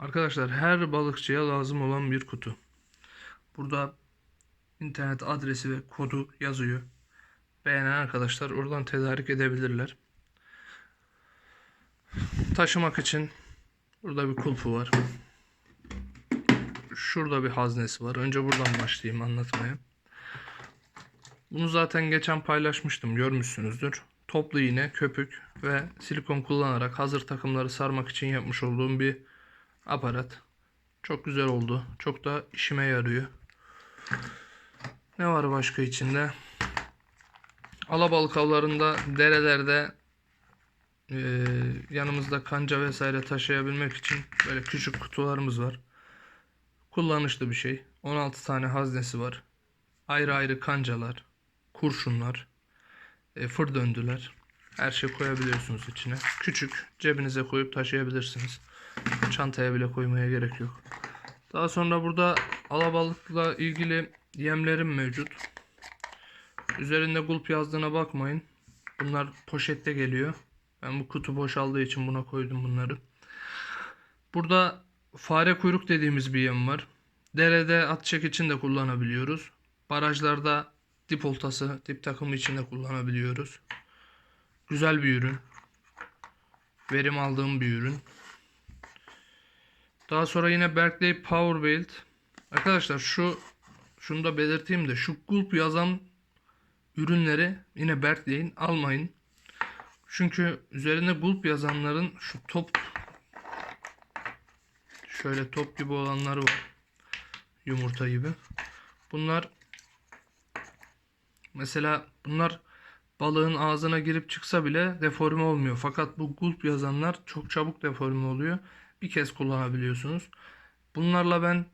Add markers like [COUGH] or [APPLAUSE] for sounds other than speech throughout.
Arkadaşlar her balıkçıya lazım olan bir kutu. Burada internet adresi ve kodu yazıyor. Beğenen arkadaşlar oradan tedarik edebilirler. Taşımak için burada bir kulpu var. Şurada bir haznesi var. Önce buradan başlayayım anlatmaya. Bunu zaten geçen paylaşmıştım. Görmüşsünüzdür. Toplu iğne, köpük ve silikon kullanarak hazır takımları sarmak için yapmış olduğum bir aparat. Çok güzel oldu. Çok da işime yarıyor. Ne var başka içinde? Alabalık avlarında, derelerde eee, yanımızda kanca vesaire taşıyabilmek için böyle küçük kutularımız var. Kullanışlı bir şey. 16 tane haznesi var. Ayrı ayrı kancalar, kurşunlar, e, fır döndüler. Her şey koyabiliyorsunuz içine. Küçük, cebinize koyup taşıyabilirsiniz. Çantaya bile koymaya gerek yok. Daha sonra burada alabalıkla ilgili yemlerim mevcut. Üzerinde gulp yazdığına bakmayın. Bunlar poşette geliyor. Ben bu kutu boşaldığı için buna koydum bunları. Burada fare kuyruk dediğimiz bir yem var. Derede at çek için de kullanabiliyoruz. Barajlarda dip oltası, dip takımı için de kullanabiliyoruz. Güzel bir ürün. Verim aldığım bir ürün. Daha sonra yine Berkeley Power Belt. Arkadaşlar şu şunu da belirteyim de şu gulp yazan ürünleri yine Berkeley'in almayın. Çünkü üzerine gulp yazanların şu top şöyle top gibi olanları var. Yumurta gibi. Bunlar mesela bunlar balığın ağzına girip çıksa bile deforme olmuyor. Fakat bu gulp yazanlar çok çabuk deforme oluyor. Bir kez kullanabiliyorsunuz. Bunlarla ben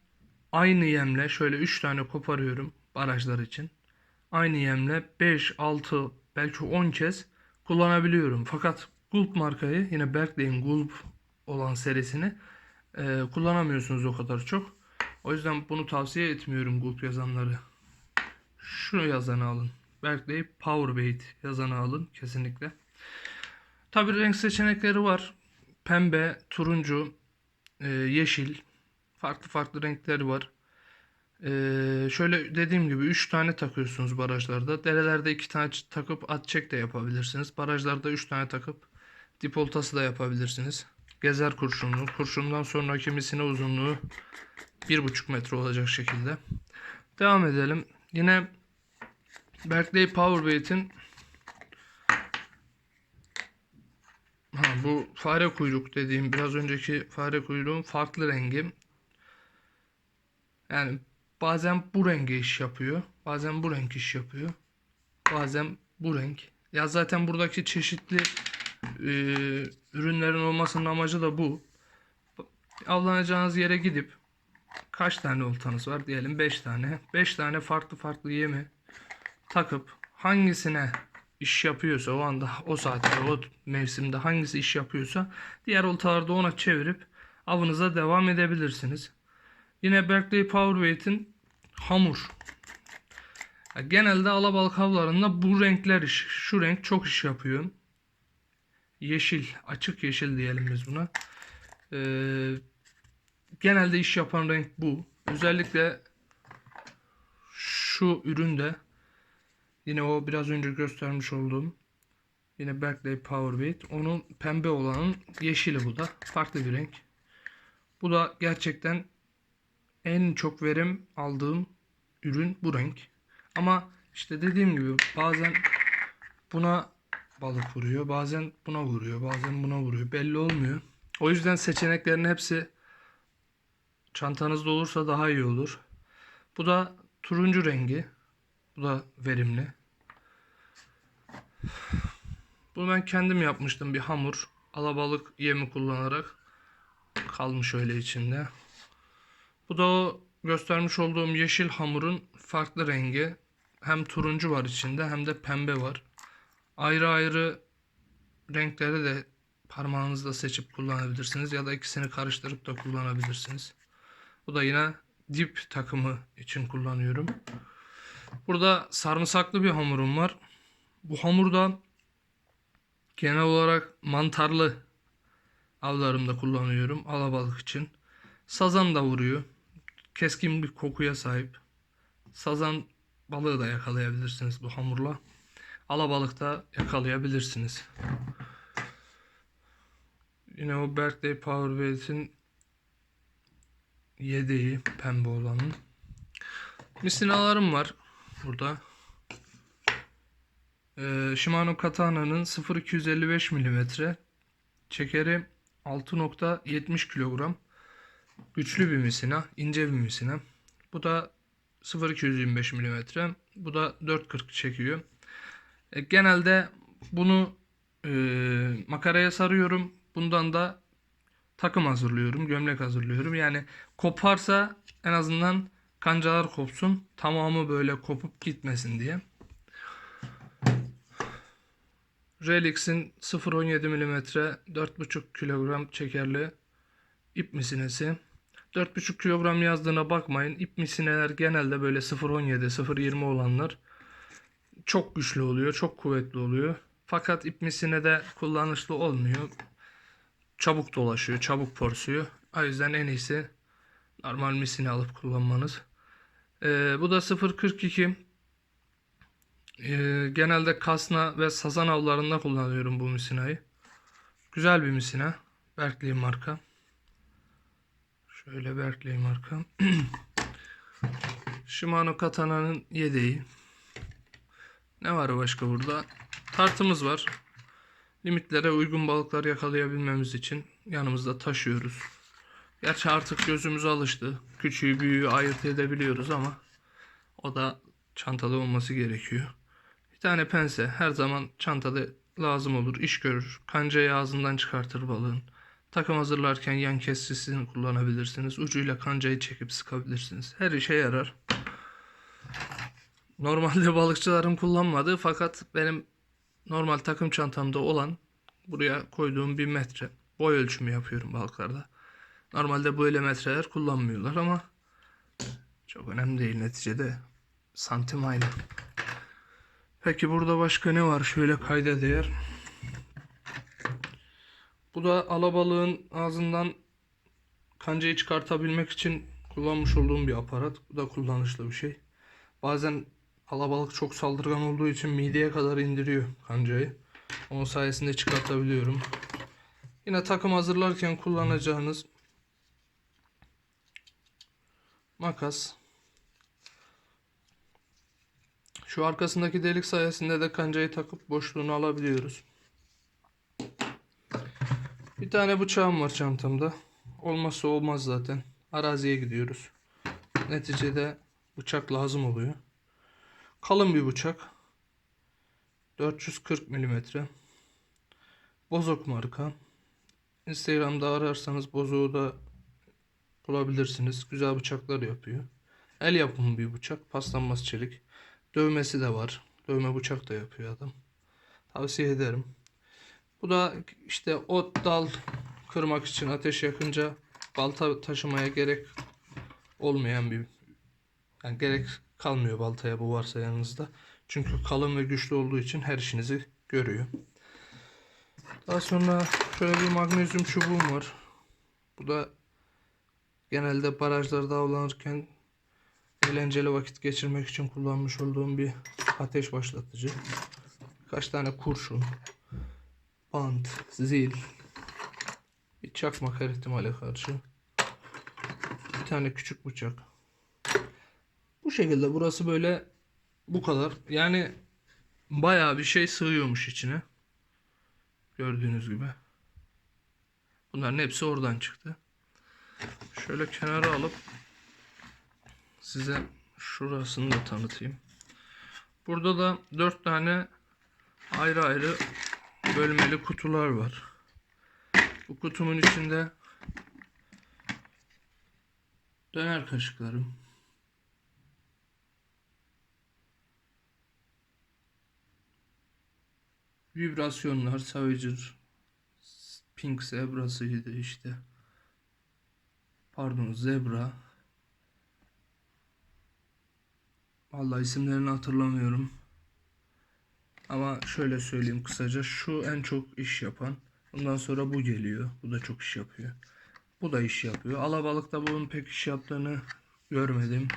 aynı yemle şöyle 3 tane koparıyorum barajlar için. Aynı yemle 5, 6 belki 10 kez kullanabiliyorum. Fakat Gulp markayı yine Berkeley'in Gulp olan serisini e, kullanamıyorsunuz o kadar çok. O yüzden bunu tavsiye etmiyorum Gulp yazanları. Şunu yazanı alın. Berkeley Powerbait yazanı alın kesinlikle. Tabi renk seçenekleri var. Pembe, turuncu, e, yeşil. Farklı farklı renkleri var. E, şöyle dediğim gibi 3 tane takıyorsunuz barajlarda. Derelerde 2 tane takıp at çek de yapabilirsiniz. Barajlarda 3 tane takıp dip oltası da yapabilirsiniz. Gezer kurşunlu. Kurşundan sonraki misine uzunluğu 1,5 metre olacak şekilde. Devam edelim. Yine Berkeley Powerbait'in ha, bu fare kuyruk dediğim biraz önceki fare kuyruğun farklı rengi. Yani bazen bu renge iş yapıyor. Bazen bu renk iş yapıyor. Bazen bu renk. Ya zaten buradaki çeşitli e, ürünlerin olmasının amacı da bu. Avlanacağınız yere gidip kaç tane oltanız var diyelim 5 tane. 5 tane farklı farklı yemi takıp hangisine iş yapıyorsa o anda o saatte o mevsimde hangisi iş yapıyorsa diğer oltalarda ona çevirip avınıza devam edebilirsiniz. Yine Berkeley Powerbait'in hamur. Genelde alabalık avlarında bu renkler iş, şu renk çok iş yapıyor. Yeşil, açık yeşil diyelim biz buna. Ee, genelde iş yapan renk bu. Özellikle şu üründe yine o biraz önce göstermiş olduğum yine Berkeley Powerbait. Onun pembe olanın yeşili bu da. Farklı bir renk. Bu da gerçekten en çok verim aldığım ürün bu renk. Ama işte dediğim gibi bazen buna balık vuruyor, bazen buna vuruyor, bazen buna vuruyor. Belli olmuyor. O yüzden seçeneklerin hepsi çantanızda olursa daha iyi olur. Bu da turuncu rengi. Bu da verimli. Bunu ben kendim yapmıştım bir hamur. Alabalık yemi kullanarak kalmış öyle içinde. Bu da o göstermiş olduğum yeşil hamurun farklı rengi. Hem turuncu var içinde hem de pembe var. Ayrı ayrı renkleri de parmağınızla seçip kullanabilirsiniz ya da ikisini karıştırıp da kullanabilirsiniz. Bu da yine dip takımı için kullanıyorum. Burada sarımsaklı bir hamurum var. Bu hamurda genel olarak mantarlı avlarımda kullanıyorum alabalık için. Sazan da vuruyor. Keskin bir kokuya sahip. Sazan balığı da yakalayabilirsiniz bu hamurla. Alabalık da yakalayabilirsiniz. Yine o Berkeley Powerbait'in yedeği pembe olanın. Misinalarım var burada. Ee, Shimano Katana'nın 0255 mm çekeri 6.70 kilogram. Güçlü bir misina, ince bir misina. Bu da 0225 mm. Bu da 4.40 çekiyor. E, genelde bunu e, makaraya sarıyorum. Bundan da takım hazırlıyorum, gömlek hazırlıyorum. Yani koparsa en azından kancalar kopsun. Tamamı böyle kopup gitmesin diye. Relix'in 0.17 mm 4.5 kilogram çekerli ip misinesi. 4.5 kilogram yazdığına bakmayın. İp misineler genelde böyle 0.17, 0.20 olanlar çok güçlü oluyor, çok kuvvetli oluyor. Fakat ip misine de kullanışlı olmuyor. Çabuk dolaşıyor, çabuk porsuyor. O yüzden en iyisi normal misine alıp kullanmanız. Ee, bu da 0.42. Ee, genelde kasna ve sazan avlarında kullanıyorum bu misinayı. Güzel bir misina. Berkeley marka. Şöyle Berkeley marka. [CLEARS THROAT] Shimano Katana'nın yedeği. Ne var başka burada? Tartımız var. Limitlere uygun balıklar yakalayabilmemiz için yanımızda taşıyoruz. Gerçi artık gözümüz alıştı. Küçüğü büyüğü ayırt edebiliyoruz ama o da çantada olması gerekiyor. Bir tane pense her zaman çantada lazım olur. iş görür. Kancayı ağzından çıkartır balığın. Takım hazırlarken yan kesisini kullanabilirsiniz. Ucuyla kancayı çekip sıkabilirsiniz. Her işe yarar. Normalde balıkçıların kullanmadığı fakat benim normal takım çantamda olan buraya koyduğum bir metre boy ölçümü yapıyorum balıklarda. Normalde böyle metreler kullanmıyorlar ama çok önemli değil neticede santim aynı. Peki burada başka ne var? Şöyle kayda değer. Bu da alabalığın ağzından kancayı çıkartabilmek için kullanmış olduğum bir aparat. Bu da kullanışlı bir şey. Bazen alabalık çok saldırgan olduğu için mideye kadar indiriyor kancayı. Onun sayesinde çıkartabiliyorum. Yine takım hazırlarken kullanacağınız makas. Şu arkasındaki delik sayesinde de kancayı takıp boşluğunu alabiliyoruz. Bir tane bıçağım var çantamda. Olmazsa olmaz zaten. Araziye gidiyoruz. Neticede bıçak lazım oluyor. Kalın bir bıçak. 440 mm. Bozok marka. Instagram'da ararsanız bozoğu da bulabilirsiniz. Güzel bıçaklar yapıyor. El yapımı bir bıçak. Paslanmaz çelik. Dövmesi de var. Dövme bıçak da yapıyor adam. Tavsiye ederim. Bu da işte ot dal kırmak için ateş yakınca balta taşımaya gerek olmayan bir yani gerek kalmıyor baltaya bu varsa yanınızda. Çünkü kalın ve güçlü olduğu için her işinizi görüyor. Daha sonra şöyle bir magnezyum çubuğum var. Bu da genelde barajlarda avlanırken eğlenceli vakit geçirmek için kullanmış olduğum bir ateş başlatıcı. Birkaç tane kurşun, bant, zil, bir çakmak her ihtimale karşı. Bir tane küçük bıçak. Bu şekilde burası böyle bu kadar. Yani bayağı bir şey sığıyormuş içine. Gördüğünüz gibi. Bunların hepsi oradan çıktı. Şöyle kenara alıp size şurasını da tanıtayım. Burada da 4 tane ayrı ayrı bölmeli kutular var. Bu kutumun içinde döner kaşıklarım, vibrasyonlar, Savager, Pink Zebra'sıydı işte. Pardon, Zebra. Vallahi isimlerini hatırlamıyorum. Ama şöyle söyleyeyim kısaca. Şu en çok iş yapan. Ondan sonra bu geliyor. Bu da çok iş yapıyor. Bu da iş yapıyor. Alabalıkta bunun pek iş yaptığını görmedim.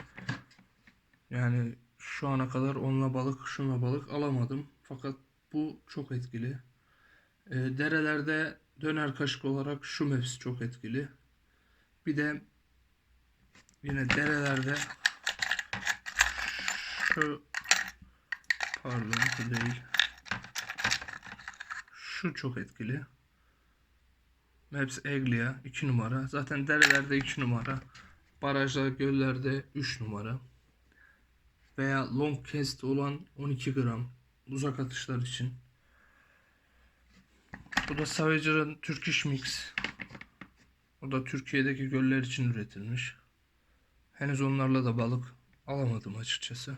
Yani şu ana kadar onunla balık, şunla balık alamadım. Fakat bu çok etkili. Ee, derelerde döner kaşık olarak şu mevsi çok etkili. Bir de yine derelerde şu pardon bu değil. Şu çok etkili. Maps Eglia 2 numara. Zaten derelerde 2 numara. Barajlar, göllerde 3 numara. Veya long cast olan 12 gram uzak atışlar için. Bu da Savager'ın Turkish Mix. O da Türkiye'deki göller için üretilmiş. Henüz onlarla da balık alamadım açıkçası.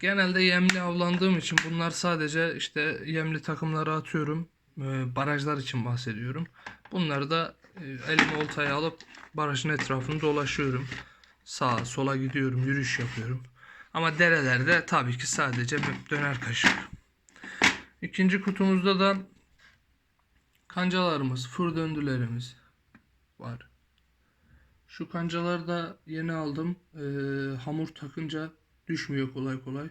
Genelde yemli avlandığım için bunlar sadece işte yemli takımlara atıyorum. Ee, Barajlar için bahsediyorum. Bunları da e, elime oltaya alıp barajın etrafını dolaşıyorum. Sağa sola gidiyorum, yürüyüş yapıyorum. Ama derelerde tabii ki sadece döner kaşık. İkinci kutumuzda da kancalarımız, fır döndülerimiz var. Şu kancaları da yeni aldım. Ee, hamur takınca düşmüyor kolay kolay.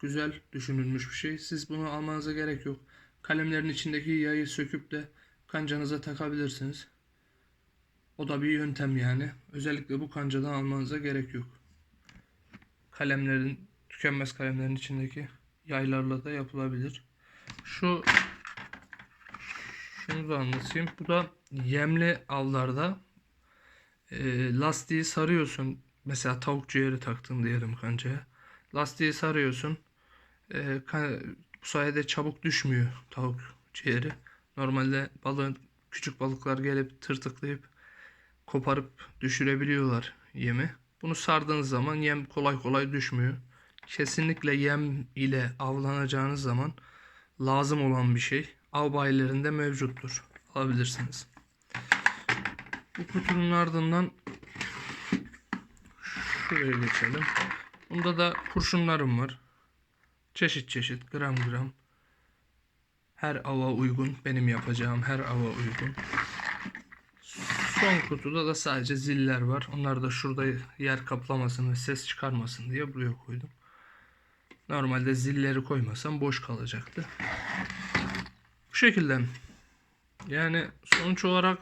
Güzel düşünülmüş bir şey. Siz bunu almanıza gerek yok. Kalemlerin içindeki yayı söküp de kancanıza takabilirsiniz. O da bir yöntem yani. Özellikle bu kancadan almanıza gerek yok. Kalemlerin, tükenmez kalemlerin içindeki yaylarla da yapılabilir. Şu şunu da anlatayım. Bu da yemli avlarda e, lastiği sarıyorsun. Mesela tavuk ciğeri taktın diyelim kancaya. Lastiği sarıyorsun. E, ka- bu sayede çabuk düşmüyor tavuk ciğeri. Normalde balığın küçük balıklar gelip tırtıklayıp koparıp düşürebiliyorlar yemi. Bunu sardığınız zaman yem kolay kolay düşmüyor. Kesinlikle yem ile avlanacağınız zaman lazım olan bir şey. Av bayilerinde mevcuttur. Alabilirsiniz. Bu kutunun ardından şuraya geçelim. Bunda da kurşunlarım var. Çeşit çeşit gram gram. Her ava uygun. Benim yapacağım her ava uygun. Son kutuda da sadece ziller var. Onlar da şurada yer kaplamasın ve ses çıkarmasın diye buraya koydum. Normalde zilleri koymasam boş kalacaktı. Bu şekilde. Yani sonuç olarak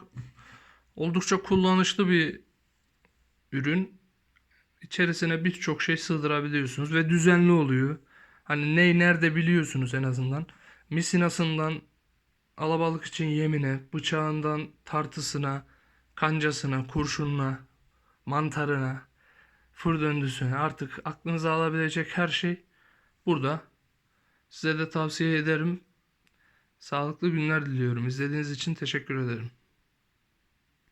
oldukça kullanışlı bir ürün. İçerisine birçok şey sığdırabiliyorsunuz ve düzenli oluyor. Hani neyi nerede biliyorsunuz en azından. Misinasından alabalık için yemine, bıçağından tartısına, kancasına, kurşununa, mantarına, fır döndüsüne artık aklınıza alabilecek her şey burada. Size de tavsiye ederim. Sağlıklı günler diliyorum. İzlediğiniz için teşekkür ederim.